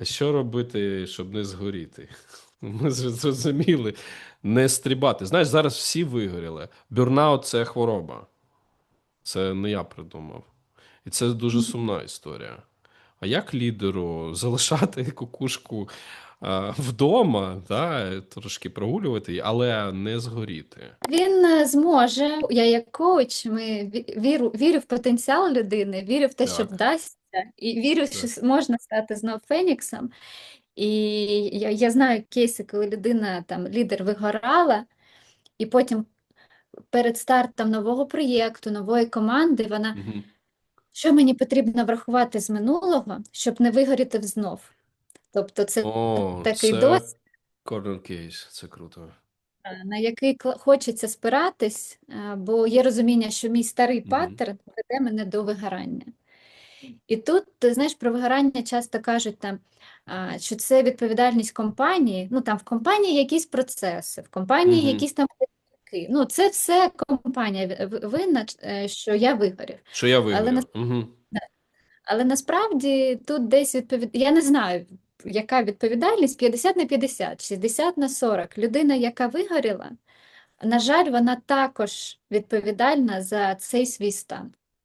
А що робити, щоб не згоріти? Ми зрозуміли, не стрибати. Знаєш, зараз всі вигоріли. Бюрнаут це хвороба. Це не я придумав. І це дуже сумна історія. А як лідеру залишати кукушку а, вдома, да, трошки прогулювати, але не згоріти? Він е, зможе. Я як коуч, ми ві- віру, вірю в потенціал людини, вірю в те, що вдасться, і вірю, що можна стати знов феніксом. І я, я знаю кейси, коли людина, там, лідер вигорала, і потім перед стартом нового проєкту, нової команди, вона, Мгм. що мені потрібно врахувати з минулого, щоб не вигоріти знов. Тобто це О, такий це досвід. corner case, це круто. на який хочеться спиратись, бо є розуміння, що мій старий Мгм. паттерн веде мене до вигорання. І тут, ти знаєш, про вигорання часто кажуть там, що це відповідальність компанії. Ну там в компанії якісь процеси, в компанії Мгм. якісь там. Ну, це все компанія ви- ви- винна, е, що я вигорів. Що я Але вигорів. на Угу. але насправді тут десь відповід... Я не знаю, яка відповідальність 50 на 50, 60 на 40. Людина, яка вигоріла, на жаль, вона також відповідальна за цей свій стан.